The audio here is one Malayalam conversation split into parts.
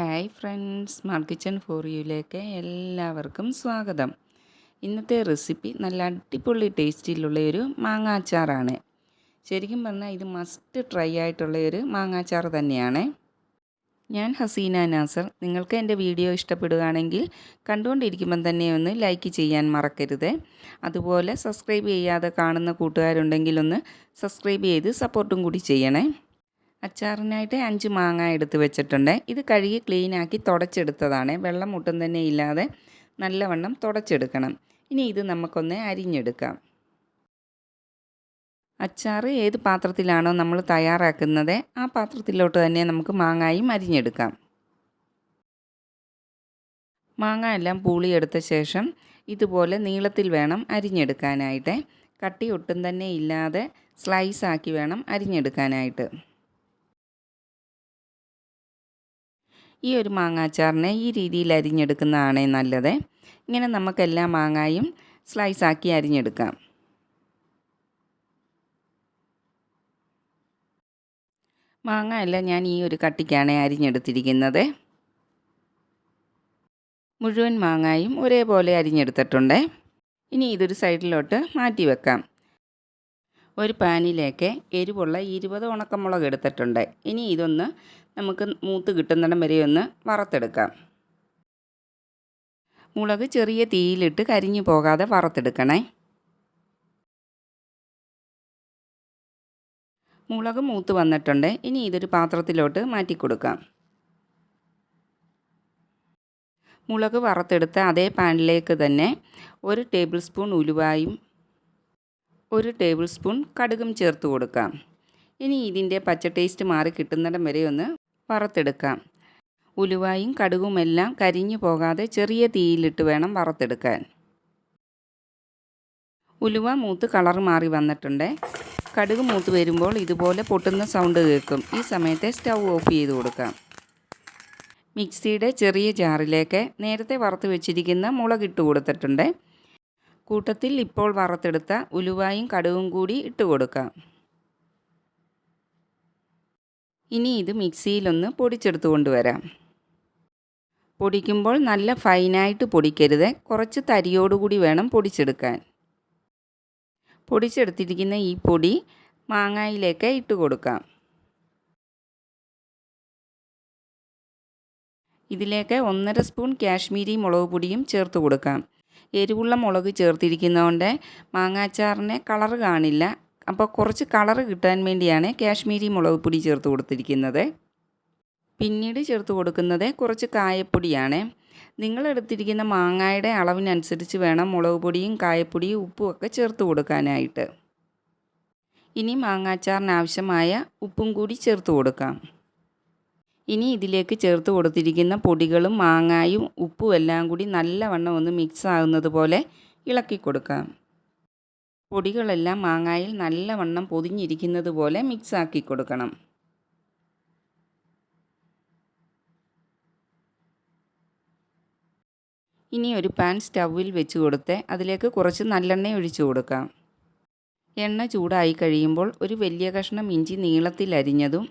Hi friends smart kitchen four യുയിലേക്ക് എല്ലാവർക്കും സ്വാഗതം. ഇന്നത്തെ റെസിപ്പി നല്ല അടിപൊളി ടേസ്റ്റിലുള്ള ഒരു മാങ്ങാച്ചാറാണ്. ശരിക്കും പറഞ്ഞാൽ ഇത് മസ്റ്റ് ട്രൈ ആയിട്ടുള്ള ഒരു മാങ്ങാച്ചാർ തന്നെയാണ്. ഞാൻ ഹസീന നാസർ. നിങ്ങൾക്ക് എന്റെ വീഡിയോ ഇഷ്ടപ്പെടുകയാണെങ്കിൽ കണ്ടുകൊണ്ടിരിക്കുമ്പം തന്നെ ഒന്ന് ലൈക്ക് ചെയ്യാൻ മറക്കരുത്. അതുപോലെ സബ്സ്ക്രൈബ് ചെയ്യാതെ കാണുന്ന കൂട്ടുകാരുണ്ടെങ്കിൽ ഒന്ന് സബ്സ്ക്രൈബ് ചെയ്ത് സപ്പോർട്ടും കൂടി ചെയ്യണേ. അച്ചാറിനായിട്ട് അഞ്ച് മാങ്ങ എടുത്ത് വെച്ചിട്ടുണ്ട്. ഇത് കഴുകി ക്ലീനാക്കി തുടച്ചെടുത്തതാണ്. വെള്ളം ഒട്ടും തന്നെ ഇല്ലാതെ നല്ലവണ്ണം തുടച്ചെടുക്കണം. ഇനി ഇത് നമുക്കൊന്ന് അരിഞ്ഞെടുക്കാം. അച്ചാർ ഏത് പാത്രത്തിലാണോ നമ്മൾ തയ്യാറാക്കുന്നത് ആ പാത്രത്തിലോട്ട് തന്നെ നമുക്ക് മാങ്ങായും അരിഞ്ഞെടുക്കാം. മാങ്ങ എല്ലാം പൂളിയെടുത്ത ശേഷം ഇതുപോലെ നീളത്തിൽ വേണം അരിഞ്ഞെടുക്കാനായിട്ട്. കട്ടി ഒട്ടും തന്നെ ഇല്ലാതെ സ്ലൈസ് ആക്കി വേണം അരിഞ്ഞെടുക്കാനായിട്ട്. ഈ ഒരു മാങ്ങാച്ചാറിനെ ഈ രീതിയിൽ അരിഞ്ഞെടുക്കുന്നതാണ് നല്ലത്. ഇങ്ങനെ നമുക്ക് എല്ലാ മാങ്ങായും സ്ലൈസ് ആക്കി അരിഞ്ഞെടുക്കാം. മാങ്ങ അല്ല ഞാൻ ഈ ഒരു കട്ടിക്കാണ് അരിഞ്ഞെടുത്തിരിക്കുന്നത്. മുഴുവൻ മാങ്ങായും ഒരേപോലെ അരിഞ്ഞെടുത്തിട്ടുണ്ട്. ഇനി ഇതൊരു സൈഡിലോട്ട് മാറ്റി വെക്കാം. ഒരു പാനിലേക്ക് എരിവുള്ള ഇരുപത് ഉണക്കമുളക് എടുത്തിട്ടുണ്ട്. ഇനി ഇതൊന്ന് നമുക്ക് മൂത്ത് കിട്ടുന്നിടം വരെ ഒന്ന് വറുത്തെടുക്കാം. മുളക് ചെറിയ തീയിലിട്ട് കരിഞ്ഞു പോകാതെ വറുത്തെടുക്കണേ. മുളക് മൂത്ത് വന്നിട്ടുണ്ട്. ഇനി ഇതൊരു പാത്രത്തിലോട്ട് മാറ്റി കൊടുക്കാം മുളക് വറുത്തെടുത്ത അതേ പാനിലേക്ക് തന്നെ ഒരു ടേബിൾ സ്പൂൺ ഉലുവായും ഒരു ടേബിൾ സ്പൂൺ കടുകും ചേർത്ത് കൊടുക്കാം. ഇനി ഇതിന്റെ പച്ച ടേസ്റ്റ് മാറി കിട്ടുന്നിടം വരെ ഒന്ന് വറുത്തെടുക്കാം. ഉലുവായും കടുകുമെല്ലാം കരിഞ്ഞു പോകാതെ ചെറിയ തീയിലിട്ട് വേണം വറുത്തെടുക്കാൻ. ഉലുവ മൂത്ത് കളർ മാറി വന്നിട്ടുണ്ട്. കടുക് മൂത്ത് വരുമ്പോൾ ഇതുപോലെ പൊട്ടുന്ന സൗണ്ട് കേൾക്കും. ഈ സമയത്തെ സ്റ്റൗ ഓഫ് ചെയ്ത് കൊടുക്കാം. മിക്സിയുടെ ചെറിയ ജാറിലേക്ക് നേരത്തെ വറുത്ത് വെച്ചിരിക്കുന്ന മുളകിട്ട് കൊടുത്തിട്ടുണ്ട്. കൂട്ടത്തിൽ ഇപ്പോൾ വറുത്തെടുത്ത ഉലുവായും കടുകും കൂടി ഇട്ട് കൊടുക്കാം. ഇനി ഇത് മിക്സിയിലൊന്ന് പൊടിച്ചെടുത്ത് കൊണ്ടുവരാം. പൊടിക്കുമ്പോൾ നല്ല ഫൈനായിട്ട് പൊടിക്കരുത്. കുറച്ച് തരിയോടുകൂടി വേണം പൊടിച്ചെടുക്കാൻ. പൊടിച്ചെടുത്തിരിക്കുന്ന ഈ പൊടി മാങ്ങയിലേക്ക് ഇട്ട് കൊടുക്കാം. ഇതിലേക്ക് ഒന്നര സ്പൂൺ കാശ്മീരി മുളക് പൊടിയും ചേർത്ത് കൊടുക്കാം. എരിവുള്ള മുളക് ചേർത്തിരിക്കുന്നതുകൊണ്ട് മാങ്ങാച്ചാറിന് കളറ് കാണില്ല. അപ്പോൾ കുറച്ച് കളർ കിട്ടാൻ വേണ്ടിയാണ് കാശ്മീരി മുളക് പൊടി ചേർത്ത് കൊടുത്തിരിക്കുന്നത്. പിന്നീട് ചേർത്ത് കൊടുക്കുന്നത് കുറച്ച് കായപ്പൊടിയാണ്. നിങ്ങളെടുത്തിരിക്കുന്ന മാങ്ങയുടെ അളവിനനുസരിച്ച് വേണം മുളക് പൊടിയും കായപ്പൊടിയും ഉപ്പും ഒക്കെ ചേർത്ത് കൊടുക്കാനായിട്ട്. ഇനി മാങ്ങാച്ചാറിന് ആവശ്യമായ ഉപ്പും കൂടി ചേർത്ത് കൊടുക്കാം. ഇനി ഇതിലേക്ക് ചേർത്ത് കൊടുത്തിരിക്കുന്ന പൊടികളും മാങ്ങായും ഉപ്പും എല്ലാം കൂടി നല്ലവണ്ണം ഒന്ന് മിക്സ് ആകുന്നത് പോലെ ഇളക്കി കൊടുക്കാം. പൊടികളെല്ലാം മാങ്ങായിൽ നല്ലവണ്ണം പൊതിഞ്ഞിരിക്കുന്നത് പോലെ മിക്സ് ആക്കി കൊടുക്കണം. ഇനി ഒരു പാൻ സ്റ്റൗവിൽ വെച്ച് കൊടുത്ത് അതിലേക്ക് കുറച്ച് നല്ലെണ്ണ ഒഴിച്ചു കൊടുക്കാം. എണ്ണ ചൂടായി കഴിയുമ്പോൾ ഒരു വലിയ കഷ്ണം ഇഞ്ചി നീളത്തിൽ അരിഞ്ഞതും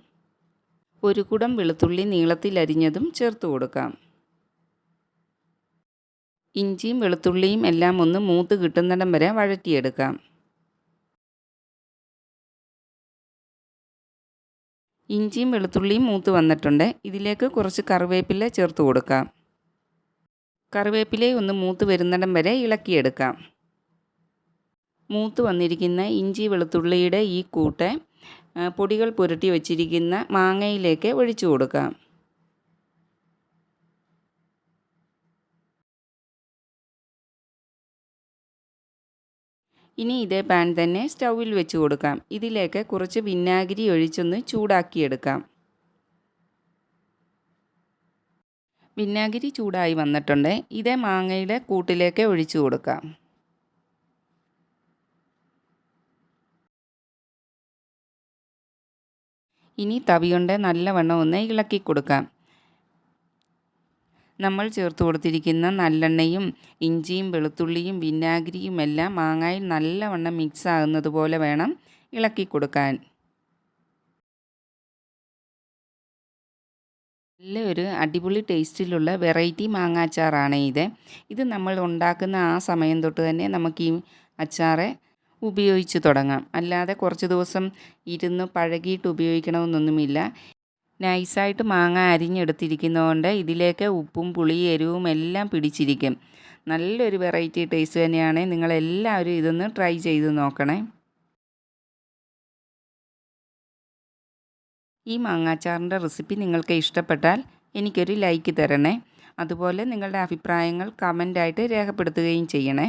ഒരു കുടം വെളുത്തുള്ളി നീളത്തിൽ അരിഞ്ഞതും ചേർത്ത് കൊടുക്കാം. ഇഞ്ചിയും വെളുത്തുള്ളിയും എല്ലാം ഒന്ന് മൂത്ത് കിട്ടുന്നിടം വരെ വഴറ്റിയെടുക്കാം. ഇഞ്ചിയും വെളുത്തുള്ളിയും മൂത്ത് വന്നിട്ടുണ്ട്. ഇതിലേക്ക് കുറച്ച് കറിവേപ്പില ചേർത്ത് കൊടുക്കാം. കറിവേപ്പില ഒന്ന് മൂത്ത് വരുന്നിടം വരെ ഇളക്കിയെടുക്കാം. മൂത്ത് വന്നിരിക്കുന്ന ഇഞ്ചി വെളുത്തുള്ളിയുടെ ഈ കൂട്ട് പൊടികൾ പുരട്ടി വച്ചിരിക്കുന്ന മാങ്ങയിലേക്ക് ഒഴിച്ചു കൊടുക്കാം. ഇനി ഇതേ പാൻ തന്നെ സ്റ്റൗവിൽ വെച്ച് കൊടുക്കാം. ഇതിലേക്ക് കുറച്ച് വിനാഗിരി ഒഴിച്ചൊന്ന് ചൂടാക്കിയെടുക്കാം. വിനാഗിരി ചൂടായി വന്നിട്ടുണ്ട്. ഇതേ മാങ്ങയുടെ കൂട്ടിലേക്ക് ഒഴിച്ചു കൊടുക്കാം. ഇനി തവി കൊണ്ട് നല്ലവണ്ണം ഒന്ന് ഇളക്കി കൊടുക്കാം. നമ്മൾ ചേർത്ത് കൊടുത്തിരിക്കുന്ന നല്ലെണ്ണയും ഇഞ്ചിയും വെളുത്തുള്ളിയും വിനാഗിരിയും എല്ലാം മാങ്ങായിൽ നല്ലവണ്ണം മിക്സ് ആകുന്നത് പോലെ വേണം ഇളക്കി കൊടുക്കാൻ. നല്ലൊരു അടിപൊളി ടേസ്റ്റിലുള്ള വെറൈറ്റി മാങ്ങാച്ചാറാണ് ഇത്. ഇത് നമ്മൾ ഉണ്ടാക്കുന്ന ആ സമയം തൊട്ട് തന്നെ നമുക്ക് ഈ അച്ചാറെ ഉപയോഗിച്ച് തുടങ്ങാം. അല്ലാതെ കുറച്ച് ദിവസം ഇരുന്ന് പഴകിയിട്ട് ഉപയോഗിക്കണമെന്നൊന്നുമില്ല. നൈസായിട്ട് മാങ്ങ അരിഞ്ഞെടുത്തിരിക്കുന്നതുകൊണ്ട് ഇതിലേക്ക് ഉപ്പും പുളി എരിവും എല്ലാം പിടിച്ചിരിക്കും. നല്ലൊരു വെറൈറ്റി ടേസ്റ്റ് തന്നെയാണ്. നിങ്ങളെല്ലാവരും ഇതൊന്ന് ട്രൈ ചെയ്ത് നോക്കണേ. ഈ മാങ്ങാച്ചാറിന്റെ റെസിപ്പി നിങ്ങൾക്ക് ഇഷ്ടപ്പെട്ടാൽ എനിക്കൊരു ലൈക്ക് തരണേ. അതുപോലെ നിങ്ങളുടെ അഭിപ്രായങ്ങൾ കമന്റായിട്ട് രേഖപ്പെടുത്തുകയും ചെയ്യണേ.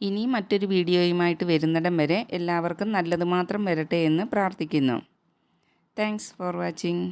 ഇനി മറ്റൊരു വീഡിയോയുമായിട്ട് വരുന്നിടം വരെ എല്ലാവർക്കും നല്ലത് മാത്രം വരട്ടെ എന്ന് പ്രാർത്ഥിക്കുന്നു. Thanks for watching